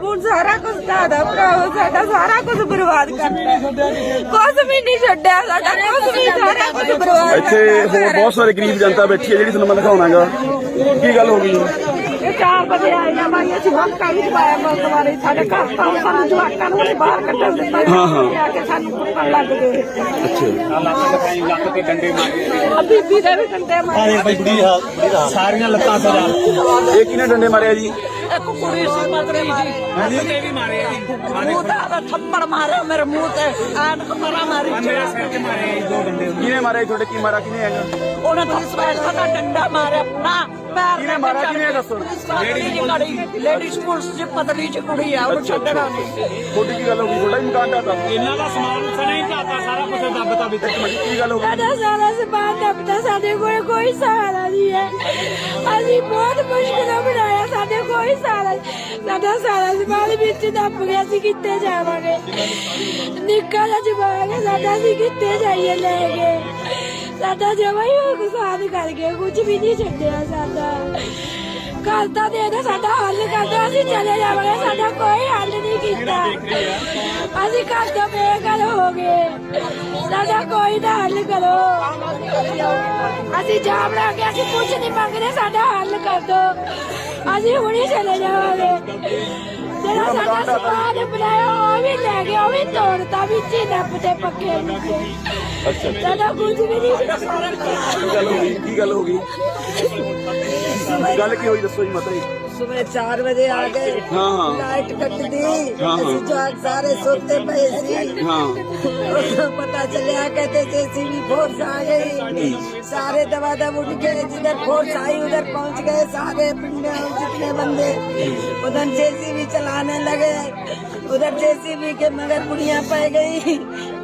School ਸਾਰਾ ਕੁਝ ਸਾਡਾ ਭਰਾ ਸਾਡਾ ਸਾਰਾ ਕੁਝ ਬਰਬਾਦ ਕਰਤਾ। ਕੁਝ ਵੀ ਨਹੀਂ ਛੱਡਿਆ ਸਾਡਾ ਕੁਝ ਵੀ ਸਾਰਾ ਕੁਝ ਬਰਬਾਦ ਇੱਥੇ ਹੋਰ ਬਹੁਤ ਸਾਰੇ ਗਰੀਬ ਜਨਤਾ ਬੈਠੀ ਹੈ ਜਿਹੜੀ ਤੁਹਾਨੂੰ ਮੈਂ ਦਿਖਾਉਣਾਗਾ। ਕੀ ਗੱਲ ਹੋ ਗਈ? ਇਹ 4 ਵਜੇ ਆਈਆਂ ਮਾਰੀਆਂ ਸੀ ਹੱਕਾਂ ਵੀ ਪਾਇਆ ਮਰਦ ਵਾਲੇ ਸਾਡੇ ਘਰ ਤੋਂ ਸਾਨੂੰ ਜਵਾਕਾਂ ਨੂੰ ਬਾਹਰ ਕੱਢਣ ਦਿੱਤਾ ਹਾਂ, ਹਾਂ। ਆ ਕੇ ਸਾਨੂੰ ਕੁੱਟਣ ਲੱਗ ਗਏ। ਅੱਛਾ। ਆ ਬੀਬੀ ਦੇ ਵੀ ਡੰਡੇ ਮਾਰੇ। ਸਾਰੀਆਂ ਲੱਤਾਂ ਸਜਾ ਇਹ ਕਿਹਨੇ ਡੰਡੇ ਮਾਰਿਆ ਜੀ? ਥੱਪੜ ਮਾਰਿਆ ਮੇਰੇ ਮੂੰਹ ਤੇ ਆਣ ਮਰਾ ਮਾਰੀ। ਮੇਰੇ ਸਿਰ ਤੇ ਮਾਰੇ ਆ ਜੀ। ਦੋ ਡੰਡੇ ਕਿਹਨੇ ਮਾਰਿਆ? ਤੁਹਾਡੇ ਕੀ ਮਾਰਾ ਕਿਹਨੇ ਹੈਗਾ? ਉਹਨੇ ਦਾ ਡੰਡਾ ਮਾਰਿਆ ਕਿਹਨੇ ਮਾਰਿਆ? ਕਿਹਨੇ ਦੱਸੋ? ਲੇਡੀ ਕੁੜੀ ਲੇਡੀ ਪੁਲਿਸ। ਜੀ ਪਤਲੀ ਜੀ ਕੁੜੀ ਆ ਉਹ ਛੱਡਣਾ ਨਹੀਂ। ਤੁਹਾਡੀ ਕੀ ਗੱਲ ਹੋ ਗਈ? ਤੁਹਾਡਾ ਹੀ ਮਕਾਨ ਢਾਤਾ ਇਹਨਾਂ ਦਾ ਸਮਾਨ ਸਣੇ ਹੀ ਢਾਤਾ ਸਾਰਾ ਕੁਝ ਦੱਬਤਾ ਵਿੱਚ। ਕੀ ਗੱਲ ਹੋ ਗਈ? ਸਾਡਾ ਸਾਰਾ ਸਮਾਨ ਦੱਬਦਾ ਸਾਡੇ ਕੋਲ ਕੋਈ ਸਹਾਰਾ ਨਹੀਂ ਹੈ। ਅਸੀਂ ਬਹੁਤ ਮੁਸ਼ਕਿਲਾਂ ਬਣਾਇਆ ਸਾਡੇ ਕੋਈ ਸਹਾਰਾ। ਸਾਡਾ ਸਾਰਾ ਸਮਾਨ ਵਿੱਚ ਦੱਬ ਗਿਆ ਸੀ ਕਿੱਥੇ ਜਾਵਾਂਗੇ? ਨਿੱਕਾ ਜਿਹਾ ਜਵਾਨ ਸਾਡਾ ਅਸੀਂ ਕਿੱਥੇ ਜਾਈਏ ਲੈ ਕੇ? ਸਾਡਾ ਜਮਾ ਹੀ ਨੁਕਸਾਨ ਕਰ ਗਿਆ, ਕੁਝ ਵੀ ਨਹੀਂ ਛੱਡਿਆ ਸਾਡਾ। ਕੱਲ ਤਾਂ ਦੇ ਦੇ, ਸਾਡਾ ਹੱਲ ਕਰਦਾ, ਅਸੀਂ ਚਲੇ ਜਾਵਾਂਗੇ, ਸਾਡਾ ਕੋਈ ਹੱਲ ਨਹੀਂ ਕੀਤਾ। ਅਸੀਂ ਘਰ ਤੋਂ ਬੇਘਰ ਹੋ ਗਏ। ਸਾਡਾ ਕੋਈ ਨਾ ਹੱਲ ਕਰੋ। ਅਸੀਂ ਜਾਮ ਲਾ ਕੇ, ਅਸੀਂ ਕੁਝ ਨਹੀਂ ਮੰਗਦੇ, ਸਾਡਾ ਹੱਲ ਕਰ ਦੋ। ਅਸੀਂ ਹੁਣੇ ਚਲੇ ਜਾਵਾਂਗੇ। ਜਿਹੜਾ ਸਾਡਾ ਸਮਾਨ ਬਣਾਇਆ, ਉਹ ਵੀ ਲੈ ਗਿਆ, ਉਹ ਵੀ ਤੋੜਤਾ, ਵਿੱਚ ਹੀ ਨੱਪਦੇ ਪੱਕੇ ਵਿੱਚ ਅੱਛਾ ਸਾਡਾ ਕੁਝ ਵੀ ਨਹੀਂ ਕੀ ਗੱਲ ਹੋ ਗਈ ਕੀ ਗੱਲ ਹੋ ਗਈ ਗੱਲ ਕੀ ਹੋਈ ਦੱਸੋ ਜੀ ਮਤਾ ਜੀ सुबह चार बजे आ गए हाँ, हाँ। लाइट कट दी हाँ, हाँ। ਅਸੀਂ ਜਵਾਕ ਸਾਰੇ सोते पे सी ਹਾਂ पता चलिया कहते जेसीबी फोर्स आ गई सारे दबा दब उठ गए जिधर फोर्स आई उधर पहुंच गए सारे पिंडे और जितने बंदे उधर जेसीबी चलाने लगे उधर जेसीबी के मगर बुढ़िया पै गई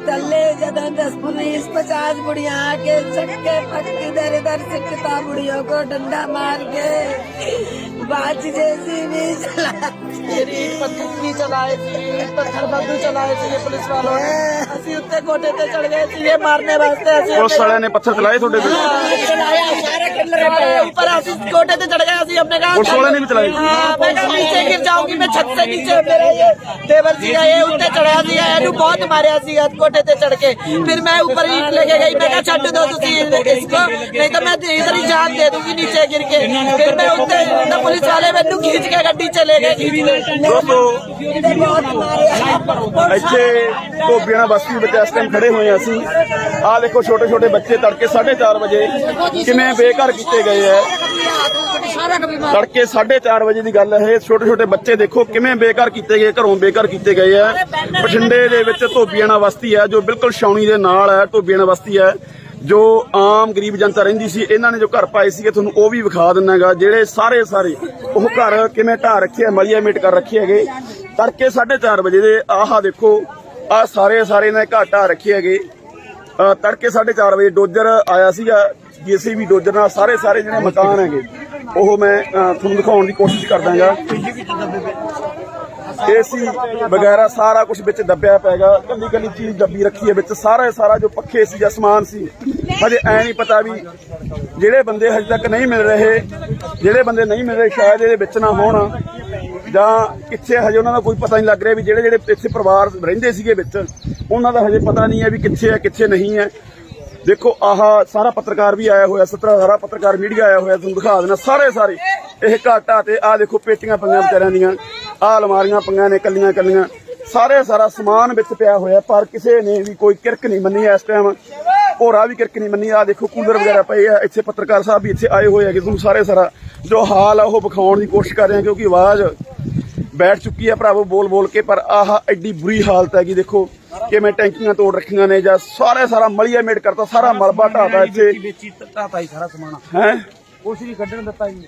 तल्ले ज्यादा दस बीस पचास बुढ़िया आके चक्के पक इधर इधर सिकता बुढ़ियों को डंडा मार के बाजी जैसी भी चलाई पत्थर भी चलाए पत्थर बंदू चलाए थे पुलिस वालों ने। हाँ। असि उत्ते कोटे ते चढ़ गए थे ये मारने वास्ते असि पुलिस वाले ने पत्थर चलाए थोड़े पे हाँ, चलाया हाँ। ऊपर असि कोटे ते चढ़ गए असि पुलिस वाले ने भी मैं नीचे गिर जाऊँगी मैं छत से नीचे मेरा ये देवर जी का ये उत्ते बहुत मारया सी कोटे ते चढ़ के। फिर मैं ऊपर ईट लेके गई मैं छो छट दो इसको नहीं तो मैं इधर ही जान दे दूँगी नीचे गिर के। फिर मैं उत्ते पुलिस पुलिस वाले ਮੈਨੂੰ खींच के ਗੱਡੀ ਚਲੇ ਗਏ खींच के ਦੋਸਤੋ बहुत मारे ਇੱਥੇ ਧੋਬੀਆਣਾ ਬਸਤੀ ਵਿੱਚ ਇਸ ਟਾਈਮ ਖੜੇ ਹੋਏ ਹਾਂ ਅਸੀਂ ਆਹ ਦੇਖੋ ਛੋਟੇ ਛੋਟੇ ਬੱਚੇ ਤੜਕੇ 4:30 ਵਜੇ ਕਿਵੇਂ ਬੇਘਰ ਕੀਤੇ ਗਏ ਐ ਤੜਕੇ 4:30 ਵਜੇ ਦੀ ਗੱਲ ਹੈ ਇਹ ਛੋਟੇ ਛੋਟੇ ਬੱਚੇ ਦੇਖੋ ਕਿਵੇਂ ਬੇਘਰ ਕੀਤੇ ਗਏ ਘਰੋਂ ਬੇਘਰ ਕੀਤੇ ਗਏ ਐ ਬਠਿੰਡੇ ਦੇ ਵਿੱਚ ਧੋਬੀਆਣਾ ਬਸਤੀ ਹੈ ਜੋ ਬਿਲਕੁਲ ਛਾਉਣੀ ਦੇ ਨਾਲ ਹੈ ਧੋਬੀਆਣਾ ਬਸਤੀ ਹੈ ਜੋ ਆਮ ਗਰੀਬ ਜਨਤਾ ਰਹਿੰਦੀ ਸੀ ਇਹਨਾਂ ਨੇ ਜੋ ਘਰ ਪਾਏ ਸੀਗੇ ਤੁਹਾਨੂੰ ਉਹ ਵੀ ਵਿਖਾ ਦਿੰਨਾਗਾ ਜਿਹੜੇ ਸਾਰੇ ਸਾਰੇ ਉਹ ਘਰ ਕਿਵੇਂ ਢਾਹ ਰੱਖੇ ਆ ਮਲੀਆ ਮੇਟ ਕਰ ਰੱਖੇ ਹੈਗੇ। ਤੜਕੇ 4:30 ਵਜੇ ਦੇ ਆਹਾ ਦੇਖੋ ਆ ਸਾਰੇ ਸਾਰੇ ਨੇ ਘਰ ਢਾਹ ਰੱਖੇ ਹੈਗੇ। ਅ, ਤੜਕੇ 4:30 ਵਜੇ ਡੋਜਰ ਆਇਆ ਸੀਗਾ ਜੀਸੀਬੀ ਡੋਜਰ ਨਾਲ ਸਾਰੇ ਸਾਰੇ ਜਿਹੜੇ ਮਕਾਨ ਹੈਗੇ ਉਹ ਮੈਂ ਤੁਹਾਨੂੰ ਦਿਖਾਉਣ ਦੀ ਕੋਸ਼ਿਸ਼ ਕਰਦਾਗਾ। ਏਸੀ ਵਗੈਰਾ ਸਾਰਾ ਕੁਝ ਵਿੱਚ ਦੱਬਿਆ ਪੈਗਾ ਕੱਲੀ ਕੱਲੀ ਚੀਜ਼ ਦੱਬੀ ਰੱਖੀ ਹੈ ਵਿੱਚ। ਸਾਰਾ ਸਾਰਾ ਜੋ ਪੱਖੇ ਸੀ ਜਾਂ ਸਮਾਨ ਸੀ, ਹਜੇ ਐ ਨਹੀਂ ਪਤਾ ਵੀ ਜਿਹੜੇ ਬੰਦੇ ਹਜੇ ਤੱਕ ਨਹੀਂ ਮਿਲ ਰਹੇ, ਜਿਹੜੇ ਬੰਦੇ ਨਹੀਂ ਮਿਲ ਰਹੇ, ਸ਼ਾਇਦ ਇਹਦੇ ਵਿੱਚ ਨਾ ਹੋਣ ਜਾਂ ਕਿੱਥੇ ਹਜੇ ਉਹਨਾਂ ਦਾ ਕੋਈ ਪਤਾ ਨਹੀਂ ਲੱਗ ਰਿਹਾ ਵੀ ਜਿਹੜੇ ਜਿਹੜੇ ਇੱਥੇ ਪਰਿਵਾਰ ਰਹਿੰਦੇ ਸੀਗੇ ਵਿੱਚ, ਉਹਨਾਂ ਦਾ ਹਜੇ ਪਤਾ ਨਹੀਂ ਹੈ ਵੀ ਕਿੱਥੇ ਹੈ, ਕਿੱਥੇ ਨਹੀਂ ਹੈ। ਦੇਖੋ, ਆਹ ਸਾਰਾ ਪੱਤਰਕਾਰ ਵੀ ਆਇਆ ਹੋਇਆ, ਸਤਰਾ ਸਾਰਾ ਪੱਤਰਕਾਰ ਮੀਡੀਆ ਆਇਆ ਹੋਇਆ, ਤੁਹਾਨੂੰ ਦਿਖਾ ਦੇਣਾ ਸਾਰੇ ਸਾਰੇ। ਇਹ ਘਾਟਾ ਤੇ ਆਹ ਦੇਖੋ ਪੇਟੀਆਂ ਪਈਆਂ ਵਿਚਾਰਿਆਂ ਦੀਆਂ। ਆਹ ਅਲਮਾਰੀਆਂ ਪਈਆਂ ਨੇ ਕੱਲੀਆਂ ਕੱਲੀਆਂ ਸਾਰੇ ਸਾਰਾ ਸਮਾਨ ਵਿੱਚ ਪਿਆ ਹੋਇਆ ਪਰ ਕਿਸੇ ਨੇ ਵੀ ਕੋਈ ਕਿਰਕ ਨਹੀਂ ਮੰਨੀ ਇਸ ਟਾਈਮ ਹੋਰਾ ਵੀ ਕਿਰਕ ਨਹੀਂ ਮੰਨੀ। ਆਹ ਦੇਖੋ ਕੂਲਰ ਵਗੈਰਾ ਪਏ ਆ। ਇੱਥੇ ਪੱਤਰਕਾਰ ਸਾਹਿਬ ਵੀ ਇੱਥੇ ਆਏ ਹੋਏ ਹੈਗੇ। ਤੁਹਾਨੂੰ ਸਾਰੇ ਸਾਰਾ ਜੋ ਹਾਲ ਆ ਉਹ ਵਿਖਾਉਣ ਦੀ ਕੋਸ਼ਿਸ਼ ਕਰ ਰਹੇ ਹਾਂ ਕਿਉਂਕਿ ਆਵਾਜ਼ ਬੈਠ ਚੁੱਕੀ ਹੈ ਭਰਾਵੋ ਬੋਲ ਬੋਲ ਕੇ ਪਰ ਆਹ ਐਡੀ ਬੁਰੀ ਹਾਲਤ ਹੈਗੀ। ਦੇਖੋ ਕਿਵੇਂ ਟੈਂਕੀਆਂ ਤੋੜ ਰੱਖੀਆਂ ਨੇ ਜਾਂ ਸਾਰੇ ਸਾਰਾ ਮਲੀਆ ਮੇਟ ਕਰਤਾ ਸਾਰਾ ਮਲਬਾ ਢਾਤਾ ਇੱਥੇ। ਵੇਚੀ ਢਾਤਾ ਹੀ ਸਾਰਾ ਸਮਾਨ। ਹੈ? ਕੁਛ ਨਹੀਂ ਕੱਢਣ ਦਿੱਤਾ ਜੀ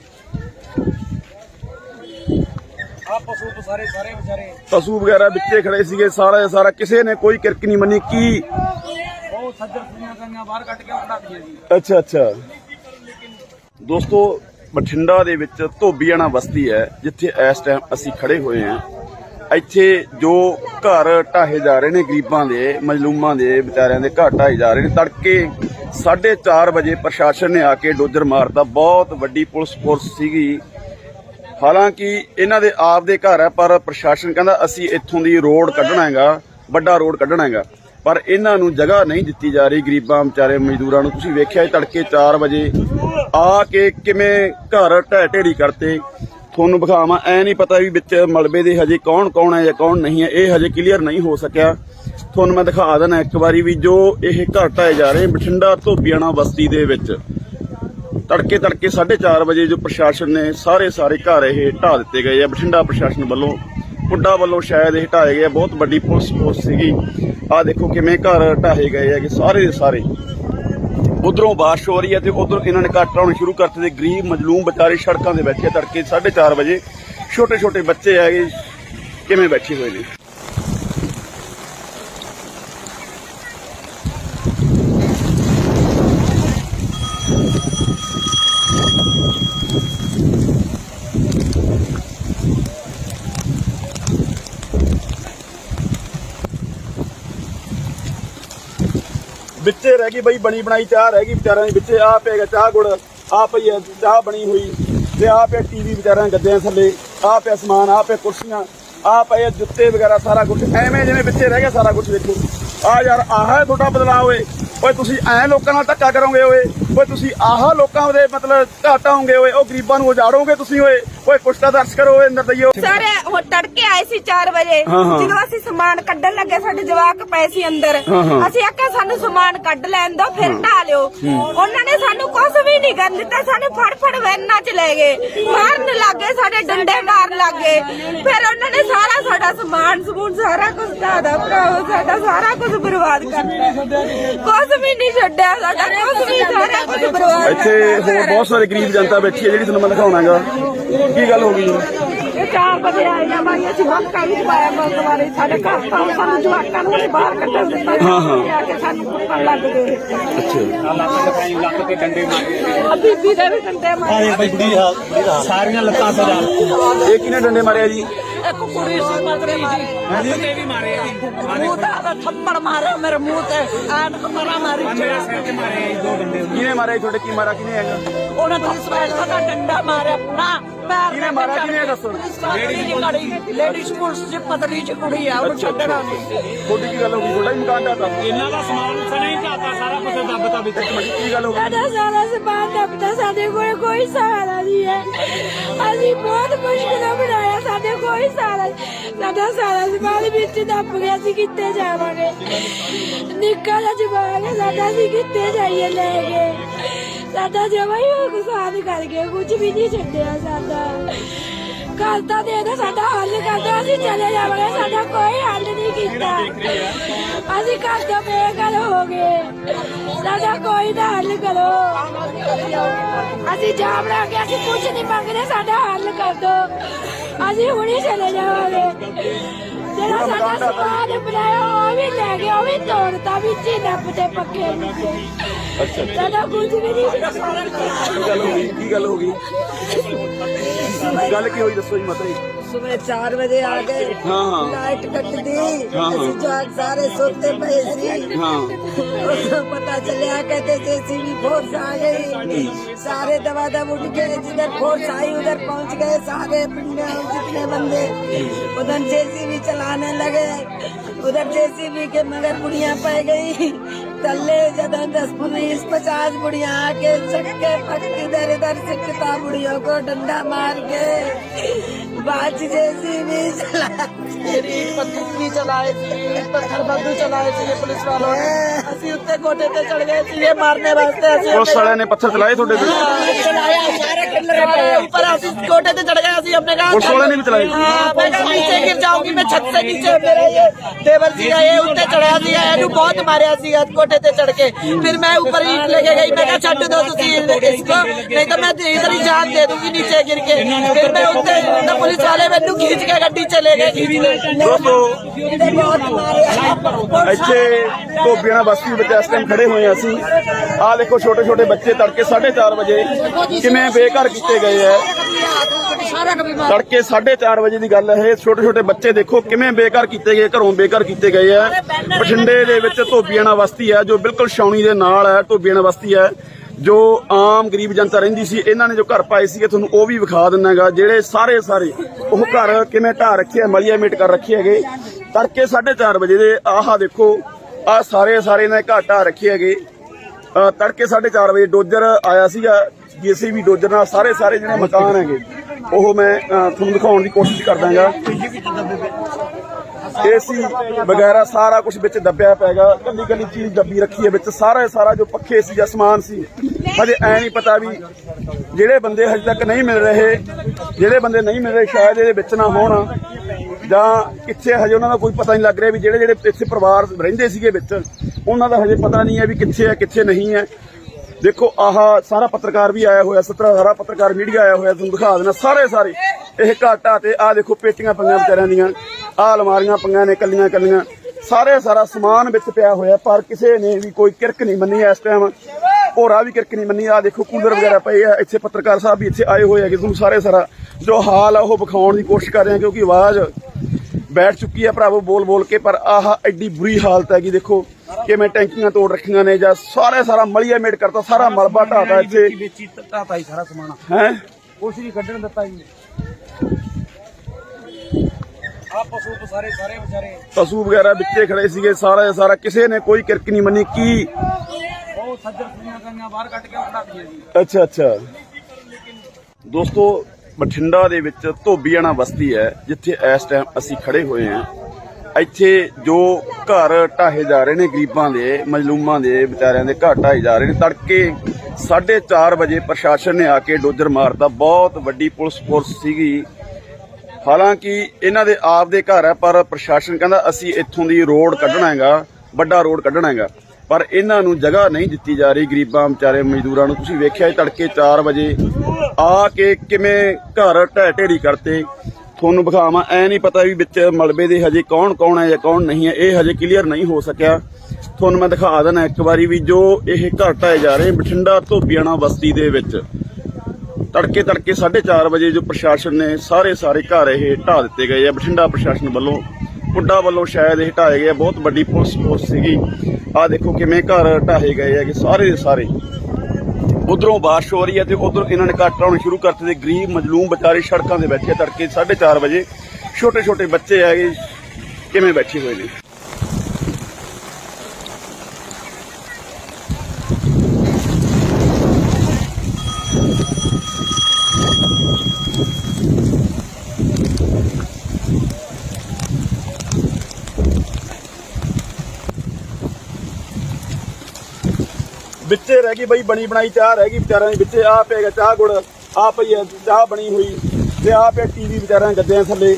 ਆ ਪਸ਼ੂ ਸਾਰੇ ਸਾਰੇ ਵਿਚਾਰੇ। ਪਸ਼ੂ ਵਗੈਰਾ ਵਿੱਚੇ ਖੜੇ ਸੀਗੇ ਸਾਰਾ ਦਾ ਸਾਰਾ। ਕਿਸੇ ਨੇ ਕੋਈ ਕਿਰਕ ਨਹੀਂ ਮੰਨੀ। ਕੀ? ਉਹ ਸੱਜਰ ਸੁਣੀਆਂ ਗਈਆਂ ਬਾਹਰ ਕੱਢ ਕੇ ਖੜਾ ਦਿੱਤੀਆਂ ਜੀ। ਅੱਛਾ ਅੱਛਾ। ਦੋਸਤੋ ਬਠਿੰਡਾ ਦੇ ਵਿੱਚ ਧੋਬੀਆਣਾ ਬਸਤੀ ਹੈ ਜਿੱਥੇ ਇਸ ਟਾਈਮ ਅਸੀਂ ਖੜੇ ਹੋਏ ਹਾਂ। ਇੱਥੇ ਜੋ ਘਰ ਢਾਹੇ ਜਾ ਰਹੇ ਨੇ ਗਰੀਬਾਂ ਦੇ ਮਜਲੂਮਾਂ ਦੇ ਵਿਚਾਰਿਆਂ ਦੇ ਘਰ ਢਾਹੇ ਜਾ ਰਹੇ ਨੇ ਤੜਕੇ 4:30 ਵਜੇ ਪ੍ਰਸ਼ਾਸਨ ਨੇ ਆ ਕੇ ਡੋਜਰ ਮਾਰਤਾ ਬਹੁਤ ਵੱਡੀ ਪੁਲਿਸ ਫੋਰਸ ਸੀਗੀ। ਹਾਲਾਂਕਿ ਇਹਨਾਂ ਦੇ ਆਪ ਦੇ ਘਰ ਹੈ, ਪਰ ਪ੍ਰਸ਼ਾਸਨ ਕਹਿੰਦਾ ਅਸੀਂ ਇੱਥੋਂ ਦੀ ਰੋਡ ਕੱਢਣਾ ਹੈਗਾ, ਵੱਡਾ ਰੋਡ ਕੱਢਣਾ ਹੈਗਾ। ਪਰ ਇਹਨਾਂ ਨੂੰ ਜਗ੍ਹਾ ਨਹੀਂ ਦਿੱਤੀ ਜਾ ਰਹੀ, ਗਰੀਬਾਂ, ਵਿਚਾਰੇ, ਮਜ਼ਦੂਰਾਂ ਨੂੰ। ਤੁਸੀਂ ਵੇਖਿਆ ਤੜਕੇ 4 ਵਜੇ ਆ ਕੇ ਕਿਵੇਂ ਘਰ ਢਹਿ ਢੇਰੀ ਕਰਤੇ। ਤੁਹਾਨੂੰ ਵਿਖਾਵਾਂ, ਐ ਨਹੀਂ ਪਤਾ ਵੀ ਵਿੱਚ ਮਲਬੇ ਦੇ ਹਜੇ ਕੌਣ ਕੌਣ ਹੈ ਜਾਂ ਕੌਣ ਨਹੀਂ ਹੈ। ਇਹ ਹਜੇ ਕਲੀਅਰ ਨਹੀਂ ਹੋ ਸਕਿਆ। ਤੁਹਾਨੂੰ ਮੈਂ ਦਿਖਾ ਦੇਣਾ ਇੱਕ ਵਾਰੀ ਵੀ ਜੋ ਇਹ ਘਰ ਢਾਏ ਜਾ ਰਹੇ, ਬਠਿੰਡਾ ਧੋਬੀਆਣਾ ਬਸਤੀ ਦੇ ਵਿੱਚ। ਤੜਕੇ ਤੜਕੇ 4:30 ਵਜੇ ਜੋ ਪ੍ਰਸ਼ਾਸਨ ਨੇ ਸਾਰੇ ਸਾਰੇ ਘਰ ਇਹ ਢਾ ਦਿੱਤੇ ਗਏ ਆ। ਬਠਿੰਡਾ ਪ੍ਰਸ਼ਾਸਨ ਵੱਲੋਂ, ਪੁੱਡਾ ਵੱਲੋਂ ਸ਼ਾਇਦ ਇਹ ਢਾਏ ਗਏ ਬਹੁਤ ਵੱਡੀ ਪੁਲਿਸ ਫੋਰਸ ਸੀਗੀ। ਆ ਦੇਖੋ ਕਿਵੇਂ ਘਰ ਢਾਏ ਗਏ ਆ ਕਿ ਸਾਰੇ ਦੇ ਸਾਰੇ। ਉਧਰੋਂ ਬਾਰਿਸ਼ ਹੋ ਰਹੀ ਹੈ ਤੇ ਉਧਰ ਇਹਨਾਂ ਨੇ ਘਰ ਢਾਉਣੇ ਸ਼ੁਰੂ ਕਰਤੇ ਤੇ ਗਰੀਬ ਮਜਲੂਮ ਵਿਚਾਰੇ ਸੜਕਾਂ ਦੇ ਬੈਠੇ ਆ ਤੜਕੇ 4:30 ਵਜੇ। ਛੋਟੇ ਛੋਟੇ ਬੱਚੇ ਹੈਗੇ, ਕਿਵੇਂ ਬੈਠੇ ਹੋਏ ਨੇ? ਵਿੱਚੇ ਰਹਿ ਗਈ ਬਈ, ਬਣੀ ਬਣਾਈ, ਚਾਹ ਰਹਿ ਗਈ ਵਿਚਾਰਿਆਂ ਦੀ ਵਿੱਚੇ। ਆ ਪਿਆ ਚਾਹ ਗੁੜ ਆ ਪਈ ਹੈ, ਚਾਹ ਬਣੀ ਹੋਈ। ਤੇ ਆ ਪਿਆ ਟੀਵੀ ਵਿਚਾਰਿਆਂ ਦੇ ਗੱਦਿਆਂ ਥੱਲੇ। ਆ ਪਿਆ ਸਮਾਨ ਆ ਪਿਆ ਕੁਰਸੀਆਂ ਆ ਪਏ ਜੁੱਤੇ ਵਗੈਰਾ ਸਾਰਾ ਕੁਝ ਐਵੇਂ ਜਿਵੇਂ ਵਿੱਚੇ ਰਹਿ ਗਿਆ ਸਾਰਾ ਕੁਝ ਦੇਖੋ ਆ ਯਾਰ, ਆਹ ਹੈ ਤੁਹਾਡਾ ਬਦਲਾਅ ਓਏ। ਓਏ, ਤੁਸੀਂ ਐ ਲੋਕਾਂ ਨਾਲ ਧੱਕਾ ਕਰੋਗੇ ਓਏ। ਓਏ, ਤੁਸੀਂ ਆਹ ਲੋਕਾਂ ਦੇ ਮਤਲਬ ਘਾਟਾਓਗੇ ਓਏ। ਉਹ ਗਰੀਬਾਂ ਨੂੰ ਉਜਾੜੋਗੇ ਤੁਸੀਂ ਓਏ। ਓਏ ਕੁਛ ਤਾਂ ਦਰਸ਼ ਕਰੋ ਓਏ ਅੰਦਰ ਦਈਓ ਸਰ ਉਹ ਤੜਕੇ ਆਏ ਸੀ 4 ਵਜੇ। ਹਾਂ, ਹਾਂ। ਜਦੋਂ ਅਸੀਂ ਸਮਾਨ ਕੱਢਣ ਲੱਗੇ ਸਾਡੇ ਜਵਾਕ ਪਏ ਸੀ ਅੰਦਰ। ਹਾਂ, ਹਾਂ। ਅਸੀਂ ਆਖਿਆ ਸਾਨੂੰ ਸਮਾਨ ਕੱਢ ਲੈਣ ਦਿਓ ਫਿਰ ਢਾ ਲਿਓ। ਉਹਨਾਂ ਨੇ ਸਾਨੂੰ ਕੁਝ ਵੀ ਨਹੀਂ ਕਰਨ ਦਿੱਤਾ। ਸਾਨੂੰ ਫੜ ਫੜ ਵੈਨਾਂ ਚ ਲੈ ਗਏ। ਮਾਰਨ ਲੱਗੇ ਸਾਡੇ ਡੰਡੇ ਮਾਰਨ ਲੱਗੇ ਫਿਰ ਉਹਨਾਂ ਨੇ ਸਾਰਾ ਸਾਡਾ ਸਮਾਨ ਸਮੂਨ ਸਾਰਾ ਕੁਝ ਢਾਦਾ ਭਰਾਓ ਸਾਡਾ ਸਾਰਾ ਕੁਝ ਬਰਬਾਦ ਕਰਤਾ। ਕੁਝ ਵੀ ਨਹੀਂ ਛੱਡਿਆ ਸਾਡਾ ਕੁਝ ਵੀ ਸਾਰਾ ਕੁਝ ਬਰਬਾਦ ਇੱਥੇ ਕਰਤਾ। ਹੋਰ ਬਹੁਤ ਸਾਰੇ ਗਰੀਬ ਜਨਤਾ ਬੈਠੀ ਹੈ ਜਿਹੜੀ ਤੁਹਾਨੂੰ ਮੈਂ ਦਿਖਾਉਣਾਗਾ। ਕੀ ਗੱਲ ਹੋ ਗਈ? ਇਹ ਚਾਰ ਵਜੇ ਆਏ ਆ ਭਾਈ ਅਸੀਂ ਮੱਕਾ ਵੀ ਪਾਇਆ ਗੁਰਦੁਆਰੇ ਸਾਡੇ ਘਰ ਤੋਂ ਸਾਨੂੰ ਜਵਾਕਾਂ ਨੂੰ ਅਸੀਂ ਬਾਹਰ ਕੱਢਣ ਦਿੱਤਾ ਹਾਂ, ਹਾਂ। ਆ ਕੇ ਸਾਨੂੰ ਕੁੱਟਣ ਲੱਗ ਗਏ। ਅੱਛਾ। ਲੱਕ ਤੇ ਲੱਕ ਤੇ ਡੰਡੇ ਮਾਰੇ। ਆ ਬੀਬੀ ਦੇ ਵੀ ਕੰਡੇ ਮਾਰੇ ਸਾਰੀਆਂ ਲੱਤਾਂ ਸਜਾ। ਇਹ ਕਿਹਨੇ ਡੰਡੇ ਮਾਰਿਆ ਜੀ? ਇੱਕ ਕੁੜੀ ਸੀ ਮਗਰੇ ਮਾਰੀ ਤੇ ਵੀ ਮਾਰੇ ਮੂੰਹ ਦਾ ਉਹਦਾ ਥੱਪੜ ਮਾਰਿਆ ਮੇਰੇ ਮੂੰਹ ਤੇ ਆਣ ਕਮਰਾ ਮਾਰੀ। ਮੇਰੇ ਸਿਰ ਤੇ ਮਾਰੇ ਜੀ ਦੋ ਡੰਡੇ। ਕਿਹਨੇ ਮਾਰਿਆ ਜੀ? ਤੁਹਾਡੇ? ਕੀ ਮਾਰਿਆ ਕਿਹਨੇ ਹੈਗਾ? ਉਹਨੇ ਪੁਲਿਸ ਵਾਲੇ ਦਾ ਡੰਡਾ ਮਾਰਿਆ। ਨਾ ਪੈਰ ਕਿਹਨੇ ਮਾਰਿਆ? ਕਿਹਨੇ ਦੱਸੋ? ਲੇਡੀ ਲੇਡੀ ਸਕੂਲ ਚ ਪਤਲੀ ਚ ਕੁੜੀ ਆ ਉਹ ਛੱਡਣਾ ਨਹੀਂ। ਤੁਹਾਡੀ ਕੀ ਗੱਲ ਹੋ ਗਈ? ਤੁਹਾਡਾ ਹੀ ਮਕਾਨ ਢਾਤਾ। ਇਹਨਾਂ ਦਾ ਸਮਾਨ ਸਣੇ ਢਾਤਾ ਸਾਰਾ ਕੁਝ ਦੱਬਤਾ ਵਿੱਚ ਕੀ ਗੱਲ ਹੋ ਗਈ? ਸਾਡਾ ਸਾਰਾ ਸਮਾਨ ਦੱਬਦਾ ਸਾਡੇ ਕੋਲ ਕੋਈ ਸਹਾਰਾ ਨਹੀਂ ਹੈ। ਅਸੀਂ ਬਹੁਤ ਮੁਸ਼ਕਿਲਾਂ ਬਣਾਇਆ ਸਾਡੇ ਸਾਡਾ ਸਾਰਾ ਸਮਾਨ ਵਿੱਚ ਦੱਬ ਗਿਆ ਅਸੀਂ ਕਿੱਥੇ ਜਾਵਾਂਗੇ? ਨਿੱਕਾ ਜਿਹਾ ਜਵਾਨ ਹੈ ਸਾਡਾ ਅਸੀਂ ਕਿੱਥੇ ਜਾਈਏ ਲੈ ਕੇ? ਸਾਡਾ ਜਮਾ ਉਹ ਗੁਸਾਨ ਕਰ ਗਏ ਕੁਝ ਵੀ ਨਹੀਂ ਛੱਡਿਆ ਸਾਡਾ। ਘਰ ਤਾਂ ਦੇ ਸਾਡਾ ਹੱਲ ਕਰਦਾ ਅਸੀਂ ਚਲੇ ਜਾਵਾਂਗੇ, ਸਾਡਾ ਕੋਈ ਹੱਲ ਨਹੀਂ ਕੀਤਾ। ਅਸੀਂ ਘਰ ਤੋਂ ਬੇਘਰ ਹੋ ਗਏ। ਸਾਡਾ ਕੋਈ ਨਾ ਹੱਲ ਕਰੋ। ਅਸੀਂ ਜਾ ਬਣਾ ਕੇ ਅਸੀਂ ਕੁਝ ਨਹੀਂ ਮੰਗਦੇ, ਸਾਡਾ ਹੱਲ ਕਰ ਦੋ। ਅਸੀਂ ਹੁਣੇ ਚਲੇ ਜਾਵਾਂਗੇ। ਜਿਹੜਾ ਸਾਡਾ ਸਮਾਨ ਬਣਾਇਆ ਉਹ ਵੀ ਲੈ ਗਿਆ ਉਹ ਵੀ ਤੋੜਤਾ ਵਿੱਚ ਹੀ ਨੱਪ ਤੇ ਪੱਕੇ ਨੀਚੇ ਅੱਛਾ ਸਾਡਾ ਕੁਝ ਵੀ ਨਹੀਂ ਕੀ ਗੱਲ ਹੋ ਗਈ? ਕੀ ਗੱਲ ਹੋ ਗਈ? ਗੱਲ ਕੀ ਹੋਈ ਦੱਸੋ ਜੀ ਮਤਾ ਜੀ सुबह चार बजे आ गए हाँ, हाँ। लाइट कट दी हाँ, ਅਸੀਂ ਜਵਾਕ ਸਾਰੇ सोते पे सी ਹਾਂ पता चलिया कहते जेसीबी फोर्स आ गई सारे दबा दब उठ गए जिधर फोर्स आई उधर पहुंच गए सारे पिंडे जितने बंदे उधर जेसीबी चलाने लगे उधर जेसीबी के मगर बुढ़िया पै गई तले जदन दस उन्नीस पचास बुढ़िया के चक्के पट इधर इधर से किता बुढ़ियों को डंडा मार के बाज जैसी भी चला पत्थर चलाए थे पत्थर बंदू चलाए थे पुलिस वालों ने। ਅਸੀਂ ਉੱਤੇ ਗੋਡੇ ਤੇ ਚੜ ਗਏ ਸੀ ਇਹ ਮਾਰਨੇ ਵਾਸਤੇ ਅਸੀਂ ਪੁਲਿਸ ਵਾਲਿਆਂ ਨੇ ਪੱਥਰ ਚਲਾਏ ਤੁਹਾਡੇ ਤੇ चलाया सारे खिल्लरे पे ऊपर ਅਸੀਂ गोटे ਤੇ ਚੜ ਗਏ ਅਸੀਂ अपने कहा ਪੁਲਿਸ ਵਾਲਿਆਂ ਨੇ ਵੀ ਚਲਾਏ हाँ, मैं कहा नीचे गिर जाऊंगी मैं छत से नीचे मेरा ये देवर सीगा ये ਉੱਤੇ ਚੜਿਆ ਸੀਗਾ ਇਹਨੂੰ ਬਹੁਤ ਮਾਰਿਆ ਸੀਗਾ ਕੋਠੇ ਤੇ ਚੜ ਕੇ ਫਿਰ ਮੈਂ ऊपर ईंट लेके गई मैं कहा ਛੱਡ ਦੋ ਤੁਸੀਂ इसको नहीं तो मैं इधर ही जान दे दूंगी नीचे गिर के फिर मैं ਉੱਤੇ तो पुलिस वाले ਮੈਨੂੰ खींच के ਗੱਡੀ ਚਲੇ ਗਏ खींच के ਦੋਸਤੋ बहुत मारे ਇੱਥੇ ਧੋਬੀਆਣਾ ਬਸਤੀ ਵਿੱਚ ਇਸ ਟਾਈਮ ਖੜੇ ਹੋਏ ਹਾਂ ਅਸੀਂ? ਆਹ ਦੇਖੋ, ਛੋਟੇ ਛੋਟੇ ਬੱਚੇ ਤੜਕੇ 4:30 ਵਜੇ ਕਿਵੇਂ ਬੇਘਰ ਕੀਤੇ ਗਏ ਆ ਤੜਕੇ 4:30 ਵਜੇ ਦੀ ਗੱਲ ਹੈ, ਛੋਟੇ ਛੋਟੇ ਬੱਚੇ ਦੇਖੋ ਕਿਵੇਂ ਬੇਘਰ ਕੀਤੇ ਗਏ, ਘਰੋਂ ਬੇਘਰ ਕੀਤੇ ਗਏ ਆ ਬਠਿੰਡੇ ਦੇ ਵਿੱਚ ਧੋਬੀਆਣਾ ਬਸਤੀ ਹੈ ਜੋ ਬਿਲਕੁਲ ਛਾਉਣੀ ਦੇ ਨਾਲ ਹੈ ਧੋਬੀਆਣਾ ਬਸਤੀ ਹੈ ਜੋ ਆਮ ਗਰੀਬ ਜਨਤਾ ਰਹਿੰਦੀ ਸੀ, ਇਹਨਾਂ ਨੇ ਜੋ ਘਰ ਪਾਏ ਸੀਗੇ, ਤੁਹਾਨੂੰ ਉਹ ਵੀ ਵਿਖਾ ਦਿੰਨਾਗਾ ਜਿਹੜੇ ਸਾਰੇ ਸਾਰੇ ਉਹ ਘਰ ਕਿਵੇਂ ਢਾਹ ਰੱਖੇ ਆ ਮਲੀਆ ਮੇਟ ਕਰ ਰੱਖੇ ਹੈਗੇ। ਤੜਕੇ 4:30 ਵਜੇ ਦੇ ਆਹਾ ਦੇਖੋ ਆਹ ਸਾਰੇ ਸਾਰੇ ਨੇ ਘਾਟਾ ਘਰ ਰੱਖੇ ਹੈਗੇ। ਅ, ਤੜਕੇ 4:30 ਵਜੇ ਡੋਜਰ ਆਇਆ ਸੀਗਾ ਜੀਸੀਬੀ ਡੋਜਰ ਨਾਲ ਸਾਰੇ ਸਾਰੇ ਜਿਹੜੇ ਮਕਾਨ ਹੈਗੇ ਉਹ ਮੈਂ ਤੁਹਾਨੂੰ ਦਿਖਾਉਣ ਦੀ ਕੋਸ਼ਿਸ਼ ਕਰਦਾਗਾ। ਏਸੀ ਵਗੈਰਾ ਸਾਰਾ ਕੁਝ ਵਿੱਚ ਦੱਬਿਆ ਪੈਗਾ ਕੱਲੀ ਕੱਲੀ ਚੀਜ਼ ਦੱਬੀ ਰੱਖੀ ਹੈ ਵਿੱਚ ਸਾਰਾ ਸਾਰਾ ਜੋ ਪੱਖੇ ਸੀ ਜਾਂ ਸਮਾਨ ਸੀ ਹਜੇ ਐ ਨਹੀਂ ਪਤਾ ਵੀ ਜਿਹੜੇ ਬੰਦੇ ਹਜੇ ਤੱਕ ਨਹੀਂ ਮਿਲ ਰਹੇ ਜਿਹੜੇ ਬੰਦੇ ਨਹੀਂ ਮਿਲ ਰਹੇ ਸ਼ਾਇਦ ਇਹਦੇ ਵਿੱਚ ਨਾ ਹੋਣ। ਜਾਂ ਕਿੱਥੇ ਹਜੇ ਉਹਨਾਂ ਦਾ ਕੋਈ ਪਤਾ ਨਹੀਂ ਲੱਗ ਰਿਹਾ ਵੀ ਜਿਹੜੇ ਜਿਹੜੇ ਇੱਥੇ ਪਰਿਵਾਰ ਰਹਿੰਦੇ ਸੀਗੇ ਵਿੱਚ, ਉਹਨਾਂ ਦਾ ਹਜੇ ਪਤਾ ਨਹੀਂ ਹੈ ਵੀ ਕਿੱਥੇ ਹੈ, ਕਿੱਥੇ ਨਹੀਂ ਹੈ। ਦੇਖੋ, ਆਹ ਸਾਰਾ ਪੱਤਰਕਾਰ ਵੀ ਆਇਆ ਹੋਇਆ, ਸਤਰਾ ਸਾਰਾ ਪੱਤਰਕਾਰ ਮੀਡੀਆ ਆਇਆ ਹੋਇਆ, ਤੁਹਾਨੂੰ ਦਿਖਾ ਦੇਣਾ ਸਾਰੇ ਸਾਰੇ। ਇਹ ਘਾਟਾ ਤੇ ਆਹ ਦੇਖੋ, ਪੇਟੀਆਂ ਪਈਆਂ ਵਿਚਾਰਿਆਂ ਦੀਆਂ, ਆਹ ਅਲਮਾਰੀਆਂ ਪਈਆਂ ਨੇ ਕੱਲੀਆਂ ਕੱਲੀਆਂ ਸਾਰੇ ਸਾਰਾ ਸਮਾਨ ਵਿੱਚ ਪਿਆ ਹੋਇਆ, ਪਰ ਕਿਸੇ ਨੇ ਵੀ ਕੋਈ ਕਿਰਕ ਨਹੀਂ ਮੰਨੀ ਇਸ ਟਾਈਮ ਹੋਰਾ ਵੀ ਕਿਰਕ ਨਹੀਂ ਮੰਨੀ, ਆਹ ਦੇਖੋ, ਕੂਲਰ ਵਗੈਰਾ ਪਏ ਆ, ਇੱਥੇ ਪੱਤਰਕਾਰ ਸਾਹਿਬ ਵੀ ਇੱਥੇ ਆਏ ਹੋਏ ਹੈਗੇ, ਤੁਹਾਨੂੰ ਸਾਰੇ ਸਾਰਾ ਜੋ ਹਾਲ ਆ, ਉਹ ਵਿਖਾਉਣ ਦੀ ਕੋਸ਼ਿਸ਼ ਕਰ ਰਹੇ ਹਾਂ, ਕਿਉਂਕਿ ਆਵਾਜ਼ ਬੈਠ ਚੁੱਕੀ ਹੈ ਭਰਾਵੋ ਬੋਲ ਬੋਲ ਕੇ ਪਰ ਆਹ ਐਡੀ ਬੁਰੀ ਹਾਲਤ ਹੈਗੀ ਦੇਖੋ ਕਿਵੇਂ ਟੈਂਕੀਆਂ ਤੋੜ ਰੱਖੀਆਂ ਨੇ ਜਾਂ ਸਾਰੇ ਸਾਰਾ ਮਲੀਆ ਮੇਟ ਕਰਤਾ ਸਾਰਾ ਮਲਬਾ ਢਾਤਾ ਇੱਥੇ ਵੇਚੀ ਢਾਤਾ ਹੀ ਸਾਰਾ ਸਮਾਨ ਹੈ ਕੁਛ ਨਹੀਂ ਕੱਢਣ ਦਿੱਤਾ ਜੀ ਆ ਪਸ਼ੂ ਸਾਰੇ ਸਾਰੇ ਵਿਚਾਰੇ ਪਸ਼ੂ ਵਗੈਰਾ ਵਿੱਚੇ ਖੜੇ ਸੀਗੇ ਸਾਰਾ ਦਾ ਸਾਰਾ ਕਿਸੇ ਨੇ ਕੋਈ ਕਿਰਕ ਨਹੀਂ ਮੰਨੀ ਕੀ ਉਹ ਸੱਜਰ ਸੁਣੀਆਂ ਗਈਆਂ ਬਾਹਰ ਕੱਢ ਕੇ ਉਖੜਾਤੀਆਂ ਜੀ ਅੱਛਾ ਅੱਛਾ ਦੋਸਤੋ ਬਠਿੰਡਾ ਦੇ ਵਿੱਚ ਧੋਬੀਆਣਾ ਬਸਤੀ ਹੈ, ਜਿੱਥੇ ਇਸ ਟਾਈਮ ਅਸੀਂ ਖੜੇ ਹੋਏ ਹਾਂ। ਇੱਥੇ ਜੋ ਘਰ ਢਾਹੇ ਜਾ ਰਹੇ ਨੇ ਗਰੀਬਾਂ ਦੇ, ਮਜਲੂਮਾਂ ਦੇ, ਵਿਚਾਰਿਆਂ ਦੇ ਘਰ ਢਾਹੇ ਜਾ ਰਹੇ ਨੇ, ਤੜਕੇ 4:30 ਵਜੇ ਪ੍ਰਸ਼ਾਸਨ ਨੇ ਆ ਕੇ ਡੋਜਰ ਮਾਰਤਾ ਬਹੁਤ ਵੱਡੀ ਪੁਲਿਸ ਫੋਰਸ ਸੀਗੀ। ਹਾਲਾਂਕਿ ਇਹਨਾਂ ਦੇ ਆਪ ਦੇ ਘਰ ਹੈ, ਪਰ ਪ੍ਰਸ਼ਾਸਨ ਕਹਿੰਦਾ ਅਸੀਂ ਇੱਥੋਂ ਦੀ ਰੋਡ ਕੱਢਣਾ ਹੈਗਾ, ਵੱਡਾ ਰੋਡ ਕੱਢਣਾ ਹੈਗਾ। ਪਰ ਇਹਨਾਂ ਨੂੰ ਜਗ੍ਹਾ ਨਹੀਂ ਦਿੱਤੀ ਜਾ ਰਹੀ ਗਰੀਬਾਂ, ਵਿਚਾਰੇ, ਮਜ਼ਦੂਰਾਂ ਨੂੰ। ਤੁਸੀਂ ਵੇਖਿਆ ਤੜਕੇ 4 ਵਜੇ ਆ ਕੇ ਕਿਵੇਂ ਘਰ ਢਹਿ ਢੇਰੀ ਕਰਤੇ। ਤੁਹਾਨੂੰ ਵਿਖਾਵਾਂ, ਐ ਨਹੀਂ ਪਤਾ ਵੀ ਵਿੱਚ ਮਲਬੇ ਦੇ ਹਜੇ ਕੌਣ ਕੌਣ ਹੈ ਜਾਂ ਕੌਣ ਨਹੀਂ ਹੈ। ਇਹ ਹਜੇ ਕਲੀਅਰ ਨਹੀਂ ਹੋ ਸਕਿਆ। ਤੁਹਾਨੂੰ ਮੈਂ ਦਿਖਾ ਦੇਣਾ ਇੱਕ ਵਾਰੀ ਵੀ ਜੋ ਇਹ ਘਰ ਢਾਏ ਜਾ ਰਹੇ, ਬਠਿੰਡਾ ਧੋਬੀਆਣਾ ਬਸਤੀ ਦੇ ਵਿੱਚ। ਤੜਕੇ ਤੜਕੇ 4:30 ਵਜੇ ਜੋ ਪ੍ਰਸ਼ਾਸਨ ਨੇ ਸਾਰੇ ਸਾਰੇ ਘਰ ਇਹ ਢਾ ਦਿੱਤੇ ਗਏ ਆ, ਬਠਿੰਡਾ ਪ੍ਰਸ਼ਾਸਨ ਵੱਲੋਂ। ਪੁੱਡਾ ਵੱਲੋਂ ਸ਼ਾਇਦ ਇਹ ਢਾਏ ਗਏ, ਬਹੁਤ ਵੱਡੀ ਪੁਲਿਸ ਫੋਰਸ ਸੀਗੀ। ਆ ਦੇਖੋ ਕਿਵੇਂ ਘਰ ਢਾਏ ਗਏ ਆ ਕਿ ਸਾਰੇ ਦੇ ਸਾਰੇ। ਉਧਰੋਂ ਬਾਰਿਸ਼ ਹੋ ਰਹੀ ਹੈ ਤੇ ਉਧਰ ਇਹਨਾਂ ਨੇ ਘਰ ਢਾਉਣੇ ਸ਼ੁਰੂ ਕਰਤੇ ਤੇ ਗਰੀਬ ਮਜਲੂਮ ਵਿਚਾਰੇ ਸੜਕਾਂ ਦੇ ਬੈਠੇ ਆ ਤੜਕੇ 4:30 ਵਜੇ। ਛੋਟੇ ਛੋਟੇ ਬੱਚੇ ਹੈਗੇ, ਕਿਵੇਂ ਬੈਠੇ ਹੋਏ ਨੇ? ਵਿੱਚੇ ਰਹਿ ਗਈ ਬਈ, ਬਣੀ ਬਣਾਈ, ਚਾਹ ਰਹਿ ਗਈ ਵਿਚਾਰਿਆਂ ਦੇ ਵਿੱਚੇ ਆ ਪਿਆ ਚਾਹ ਗੁੜ ਆ ਪਈ ਹੈ, ਚਾਹ ਬਣੀ ਹੋਈ, ਤੇ ਆ ਪਿਆ ਟੀਵੀ ਵਿਚਾਰਿਆਂ ਗੱਦਿਆਂ ਥੱਲੇ।